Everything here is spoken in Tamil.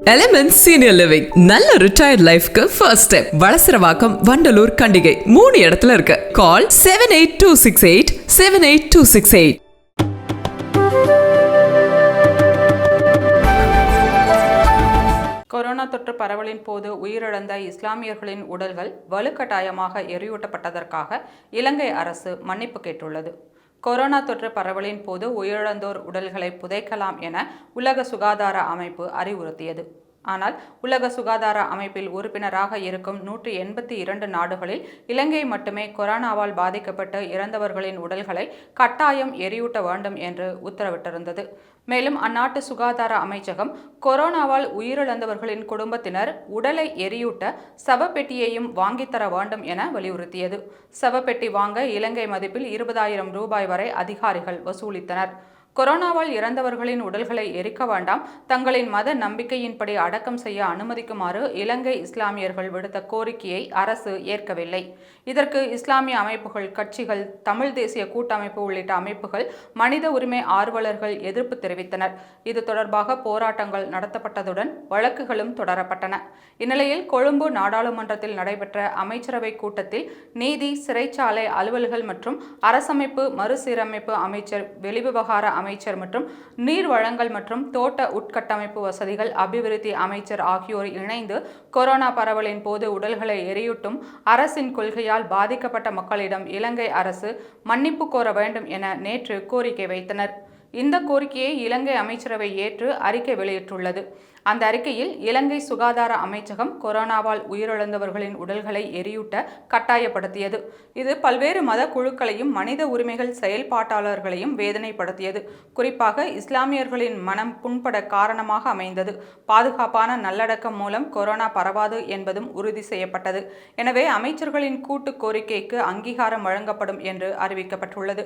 எலிமெண்ட் சீனியர் லிவிங் நல்ல ரிட்டையர்ட் லைஃப்க்கு ஃபர்ஸ்ட் ஸ்டெப் வளசரவாக்கம் வண்டலூர் கண்டிகை. மூணு இடத்துல இருக்கு. Call seven eight two six eight seven eight two six eight corona தொற்று பரவலின் போது உயிரிழந்த இஸ்லாமியர்களின் உடல்கள் வலுக்கட்டாயமாக எரியூட்டப்பட்டதற்காக இலங்கை அரசு மன்னிப்பு கேட்டுள்ளது. கொரோனா தொற்று பரவலின் போது உயிரிழந்தோர் உடல்களை புதைக்கலாம் என உலக சுகாதார அமைப்பு அறிவுறுத்தியது. ஆனால் உலக சுகாதார அமைப்பில் உறுப்பினராக இருக்கும் நூற்றி எண்பத்தி இரண்டு நாடுகளில் இலங்கை மட்டுமே கொரோனாவால் பாதிக்கப்பட்டு இறந்தவர்களின் உடல்களை கட்டாயம் எரியூட்ட வேண்டும் என்று உத்தரவிட்டிருந்தது. மேலும் அந்நாட்டு சுகாதார அமைச்சகம் கொரோனாவால் உயிரிழந்தவர்களின் குடும்பத்தினர் உடலை எரியூட்ட சவப்பெட்டியையும் வாங்கித்தர வேண்டும் என வலியுறுத்தியது. சவப்பெட்டி வாங்க இலங்கை மதிப்பில் இருபதாயிரம் ரூபாய் வரை அதிகாரிகள் வசூலித்தனர். கொரோனாவால் இறந்தவர்களின் உடல்களை எரிக்க வேண்டாம். தங்களின் மத நம்பிக்கையின்படி அடக்கம் செய்ய அனுமதிக்குமாறு இலங்கை இஸ்லாமியர்கள் விடுத்த கோரிக்கையை அரசு ஏற்கவில்லை. இதற்கு இஸ்லாமிய அமைப்புகள் கட்சிகள் தமிழ் தேசிய கூட்டமைப்பு உள்ளிட்ட அமைப்புகள் மனித உரிமை ஆர்வலர்கள் எதிர்ப்பு தெரிவித்தனர். இது தொடர்பாக போராட்டங்கள் நடத்தப்பட்டதுடன் வழக்குகளும் தொடரப்பட்டன. இந்நிலையில் கொழும்பு நாடாளுமன்றத்தில் நடைபெற்ற அமைச்சரவை கூட்டத்தில் நீதி சிறைச்சாலை அலுவல்கள் மற்றும் அரசமைப்பு மறுசீரமைப்பு அமைச்சர் வெளிவிவகார அமைச்சர் மற்றும் நீர் வழங்கல் மற்றும் தோட்ட உட்கட்டமைப்பு வசதிகள் அபிவிருத்தி அமைச்சர் ஆகியோர் இணைந்து கொரோனா பரவலின் போது உடல்களை எரியூட்டும் அரசின் கொள்கையால் பாதிக்கப்பட்ட மக்களிடம் இலங்கை அரசு மன்னிப்பு கோர வேண்டும் என நேற்று கோரிக்கை வைத்தனர். இந்த கோரிக்கையை இலங்கை அமைச்சரவை ஏற்று அறிக்கை வெளியிட்டுள்ளது. அந்த அறிக்கையில் இலங்கை சுகாதார அமைச்சகம் கொரோனாவால் உயிரிழந்தவர்களின் உடல்களை எரியூட்ட கட்டாயப்படுத்தியது. இது பல்வேறு மத குழுக்களையும் மனித உரிமைகள் செயல்பாட்டாளர்களையும் வேதனைப்படுத்தியது. குறிப்பாக இஸ்லாமியர்களின் மனம் புண்பட காரணமாக அமைந்தது. பாதுகாப்பான நல்லடக்கம் மூலம் கொரோனா பரவாது என்பதும் உறுதி செய்யப்பட்டது. எனவே அமைச்சர்களின் கூட்டு கோரிக்கைக்கு அங்கீகாரம் வழங்கப்படும் என்று அறிவிக்கப்பட்டுள்ளது.